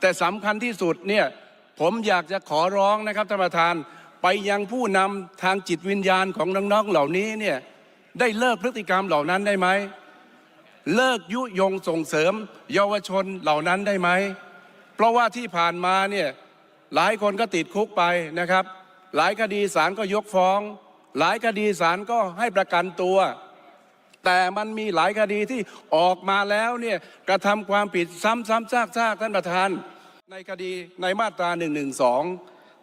แต่สำคัญที่สุดเนี่ยผมอยากจะขอร้องนะครับท่านประธานไปยังผู้นำทางจิตวิญญาณของน้องๆเหล่านี้เนี่ยได้เลิกพฤติกรรมเหล่านั้นได้ไหมเลิกยุยงส่งเสริมเยาวชนเหล่านั้นได้ไหม เพราะว่าที่ผ่านมาเนี่ยหลายคนก็ติดคุกไปนะครับ หลายคดีศาลก็ยกฟ้อง หลายคดีศาลก็ให้ประกันตัว แต่มันมีหลายคดีที่ออกมาแล้วเนี่ยกระทำความผิดซ้ำซ้ำซากซากท่านประธาน ในคดีในมาตรา1นึ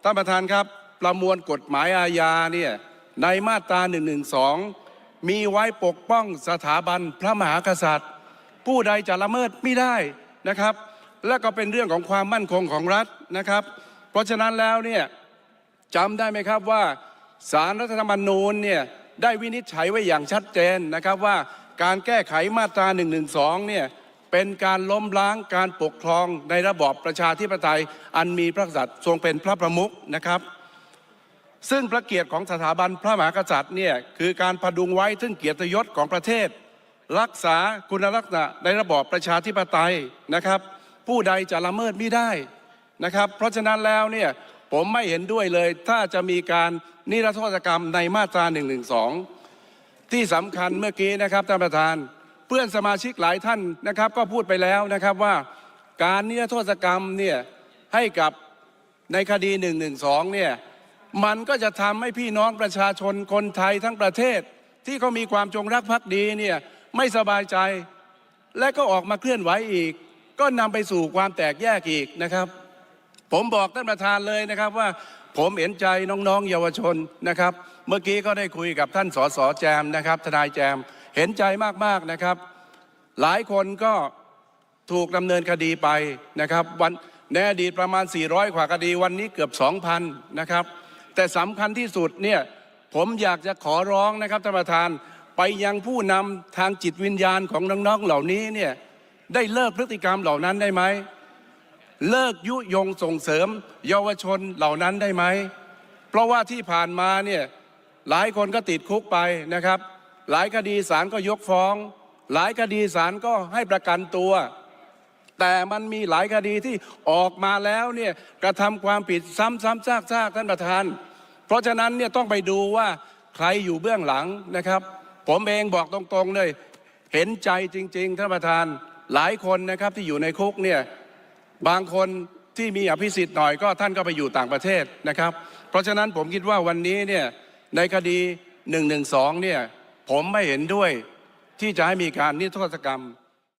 ท่านประธานครับ ประมวลกฎหมายอาญาเนี่ยในมาตรา1นึมีไว้ปกป้องสถาบันพระมหากษัตริย์ ผู้ใดจะละเมิดไม่ได้นะครับ และก็เป็นเรื่องของความมั่นคงของรัฐนะครับ เพราะฉะนั้นแล้วเนี่ยจำได้ไหมครับว่าสารรัฐธรรมนูญเนี่ย ได้วินิจฉัยไว้อย่างชัดเจนนะครับว่าการแก้ไขมาตรา1นึเนี่ยเป็นการล้มล้างการปกครองในระบอบประชาธิปไตยอันมีพระกษัตริย์ทรงเป็นพระประมุขนะครับ ซึ่งพระเกียรติของสถาบันพระมหากษัตริย์เนี่ยคือการพดุงไว้ซึ่งเกียรติยศของประเทศ รักษาคุณลักษณะในระบอบประชาธิปไตยนะครับ ผู้ใดจะละเมิดไม่ได้นะครับ เพราะฉะนั้นแล้วเนี่ย ผมไม่เห็นด้วยเลย ถ้าจะมีการนิรโทษกรรมในมาตรา1นึที่สำคัญเมื่อกี้นะครับท่านประธาน เพื่อนสมาชิกหลายท่านนะครับ ก็พูดไปแล้วนะครับว่าการนิรโทษกรรมเนี่ยให้กับในคดี1นึเนี่ยมันก็จะทำให้พี่น้องประชาชนคนไทยทั้งประเทศ ที่เขามีความจงรักภักดีเนี่ยไม่สบายใจ และก็ออกมาเคลื่อนไหวอีก ก็นำไปสู่ความแตกแยกอีกนะครับ ผมบอกท่านประธานเลยนะครับว่าผมเห็นใจน้องๆ เยาวชนนะครับ เมื่อกี้ก็ได้คุยกับท่านสสแจมนะครับทนายแจมเห็นใจมากๆนะครับ หลายคนก็ถูกดำเนินคดีไปนะครับวันในอดีตประมาณ 400 กว่าคดีวันนี้เกือบ 2,000 นะครับ แต่สำคัญที่สุดเนี่ยผมอยากจะขอร้องนะครับท่านประธานไปยังผู้นำทางจิตวิญญาณของน้องๆเหล่านี้เนี่ยได้เลิกพฤติกรรมเหล่านั้นได้ไหม เลิกยุยงส่งเสริมเยาวชนเหล่านั้นได้ไหม เพราะว่าที่ผ่านมาเนี่ยหลายคนก็ติดคุกไปนะครับ หลายคดีศาลก็ยกฟ้อง หลายคดีศาลก็ให้ประกันตัว แต่มันมีหลายคดีที่ออกมาแล้วเนี่ยกระทำความผิดซ้ำซ้ำซากซากท่านประธาน เพราะฉะนั้นเนี่ยต้องไปดูว่าใครอยู่เบื้องหลังนะครับ ผมเองบอกตรงๆเลย เห็นใจจริง ๆ ท่านประธานหลายคนนะครับที่อยู่ในคุกเนี่ย บางคนที่มีอภิสิทธิ์หน่อยก็ท่านก็ไปอยู่ต่างประเทศนะครับ เพราะฉะนั้นผมคิดว่าวันนี้เนี่ยในคดี1นึเนี่ยผมไม่เห็นด้วยที่จะให้มีการนิรโทษกรรม